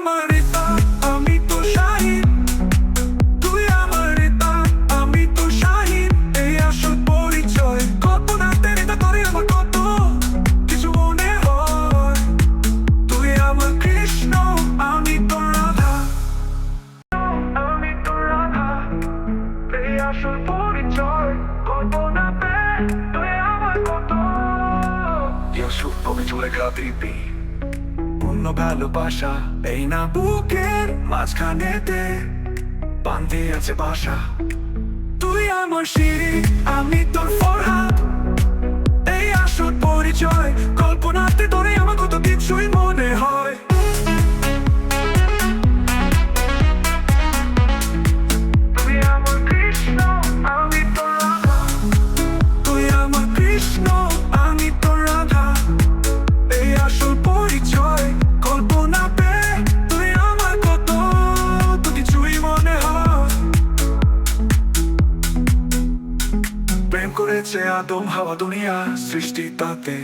আমার রিতা আমি তো শাহিন। পূর্ণ ভালোবাসা। এই না বুকের মাঝখানেতে বান্ধে আছে বাসা। তুই আমার সিঁড়ি প্রেম করেছে আদম, হাওয়া, দুনিয়া সৃষ্টি তাতে।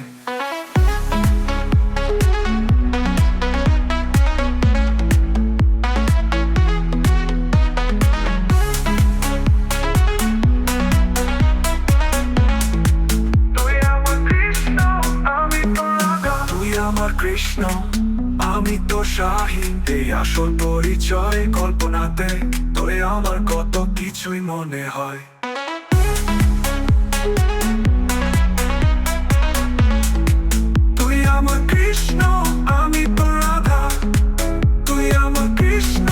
আমার কৃষ্ণ, আমি তো শাহিন এই আসল পরিচয় কল্পনাতে, তোরে আমার কত কিছুই মনে হয়। তুই আমার কৃষ্ণ, আমি তো রাধা। তুই আমার কৃষ্ণ,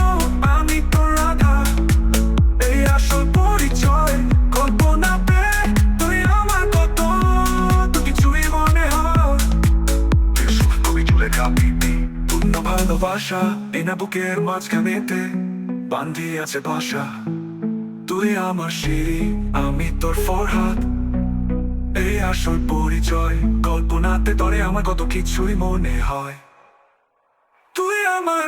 আমি তো রাধা। এই আসল পরিচয় এই বুকের মাঝখানেতে বান্ধি আছে ভাষা তুই আমার সিঁড়ি, আমি তোর ফরহাদ। আসল পরিচয়। কল্পনাতে তরে আমার কত কিছুই মনে হয়। তুই আমার